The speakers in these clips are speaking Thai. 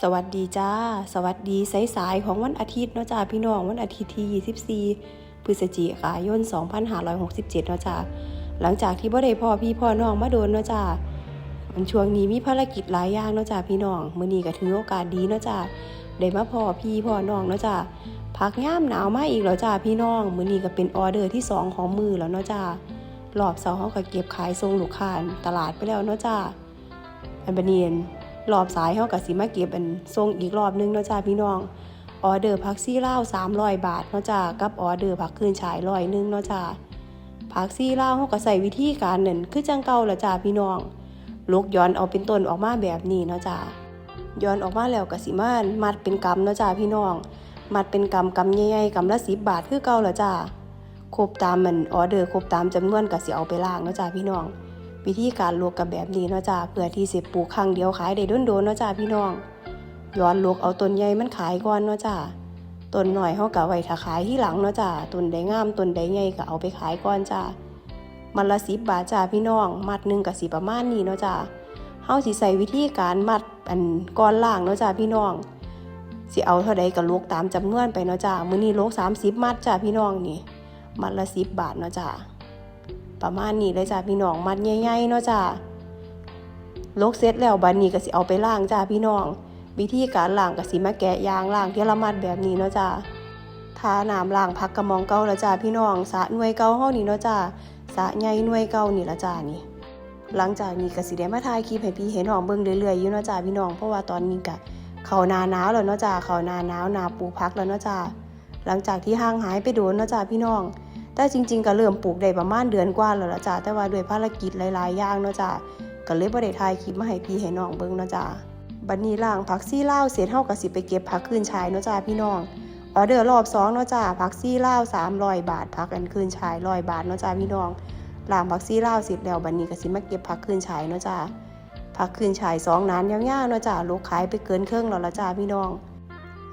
สวัสดีจ้า สวัสดีสายๆของวันอาทิตย์เนาะจ้าพี่น้องวันอาทิตย์ที่ 24 พฤศจิกายน 2567 เนาะจ้าหลังจากที่บ่ได้พ่อพี่พ่อน้องมาโดนเนาะจ้ามันช่วงนี้มีภารกิจหลายอย่างเนาะจ้าพี่น้องมื้อนี้ก็ถือโอกาสดีเนาะจ้าได้มาพ่อพี่พ่อน้องเนาะจ้าพักย่ามหนาวมาอีกแล้วจ้าพี่น้องมื้อนี้ก็เป็นออเดอร์ที่สองของมือแล้วเนาะจ้ารอบเสาร์เฮาก็เก็บขายส่งลูกค้าตลาดไปแล้วเนาะจ้าอันบัดนี้ รอบสายเฮาก็สิมาเก็บอันส่งอีกรอบนึงเนาะจ้าพี่น้องออเดอร์ผักซี่ลาว300บาทเนาะจ้ากับออเดอร์ผักคืนฉายร้อยนึงเนาะจ้าผักซี่ลาเฮาก็ใส่วิธีการนั่นคือจังเก่าละจ้าพี่น้องลูกย้อนเอาเป็นต้นออกมาแบบนี้เนาะจ้าย้อนออกมาแล้วก็สิมามัดเป็นกำเนาะจ้าพี่น้อง มัดเป็นกำกำใหญ่ๆกำละ10บาทคือเก่าละจ้าครบตามมันออเดอร์ครบตามจำนวนก็สิเอาไปล้างเนาะจ้าพี่น้อง วิธีการลวกกับแบบนี้เนาะจ้าเพื่อที่สิปลูกครั้งเดียวขายได้โดนเนาะจ้าพี่น้องย้อนลวกเอาต้นใหญ่มันขายก่อนเนาะจ้าต้นหน่อยเฮาก็ไว้ถ้าขายที่หลังเนาะจ้าต้นใดงามต้นใดใหญ่ก็เอาไปขายก่อนจ้ามันละ10บบาทจ้าพี่น้อง มัดหนึ่งก็สิประมาณนี้เนาะจ้าเฮาสิใส่วิธีการมัดอันก้อนล่างเนาะจ้าพี่น้องสิเอาเท่าใดก็ลวกตามจำนวนไปเนาะจ้ามื้อนี้ลวก30 มัดจ้าพี่น้องนี่มัดละ10บาทเนาะจ้า ประมาณนี้เลยจ้าพี่น้องมัดใหญ่ๆเนาะจ้าลกเสร็จแล้วบัดนี้ก็สิเอาไปล้างจ้าพี่น้อง วิธีการล้างก็สิมาแกะยางล้างเทีละมัดแบบนี้เนาะจ้าทาน้ำล้างพักกระมองเก่าแล้วจ้าพี่น้องสะหน่วยเก่าเฮานี่เนาะจ้าสะใหญ่หน่วยเก่านี่ละจ้านี่หลังจากนี้ก็สิได้มาถ่ายคลิปให้พี่เห็นน้องเบิ่งเรื่อยๆอยู่เนาะจ้าพี่น้องเพราะว่าตอนนี้ก็เขานาหนาวแล้วเนาะจ้าเขานาหนาวหน้าปูพักแล้วเนาะจ้าหลังจากที่ห่างหายไปโดนเนาะจ้าพี่น้อง แต่จริง ๆ ก็เริ่มปลูกได้ประมาณเดือนกว่าแล้วละจ้าแต่ว่าด้วยภารกิจหลายๆอย่างเนาะจ้าก็เลยบ่ได้ถ่ายคลิปมาให้พี่ให้น้องเบิ่งเนาะจ้าบัดนี้ล่างผักซี่ลาเสร็จเฮาก็สิไปเก็บผักคืนชายเนาะจ้าพี่น้องออเดอร์รอบ2เนาะจ้าผักซี่ลาว300บาทผักอันคืนชาย100บาทเนาะจ้าพี่น้องล่างผักซี่ลาเสร็จแล้วบัดนี้ก็สิมาเก็บผักคืนชายเนาะจ้าผักคืนชายสองนานยาวๆเนาะจ้าลูกขายไปเกินครึ่งแล้วละจ้าพี่น้อง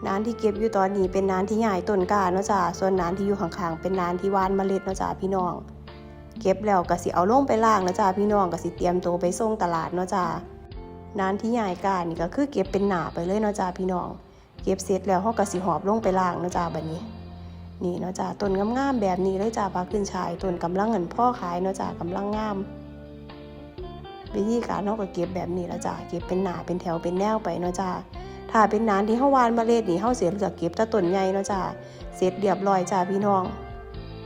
นานที่เก็บอยู่ตอนนี้เป็นนานที่ใหญ่ต้นกาเนาะจ้าส่วนนานที่อยู่ข้างๆเป็นนานที่หวานเมล็ดเนาะจ้าพี่น้อง เก็บแล้วก็สิเอาลงไปล่างเนาะจ้าพี่น้องก็สิเตรียมตัวไปส่งตลาดเนาะจ้านานที่ใหญ่กานี่ก็คือเก็บเป็นหนาไปเลยเนาะจ้าพี่น้อง เก็บเสร็จแล้วเฮาก็สิหอบลงไปล่างเนาะจ้าบัดนี้ นี่เนาะจ้าต้นงามๆแบบนี้เลยจ้าพักขึ้นชายต้นกำลังเงินพ่อขายเนาะจ้ากำลังงามวิธีการเฮาก็เก็บแบบนี้ละจ้าเก็บเป็นหนาเป็นแถวเป็นแนวไปเนาะจ้า ถ้าเป็นนานที่เฮาวานมาเล็ดนี่เฮาเสียเลือกเก็บแต่ต้นใหญ่เนาะจ้าเสร็จเรียบร้อยจ้าพี่น้อง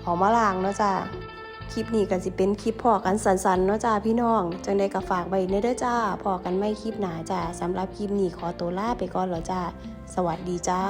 เอามาล้างเนาะจ้าคลิปนี้ก็สิเป็นคลิปพอกันสันๆเนาะจ้าพี่น้อง จังใดก็ฝากไว้ในเด้อจ้าพอกันไม่คลิปหนาจ้าสำหรับคลิปนี้ขอตัวลาไปก่อนแล้วจ้า สวัสดีจ้า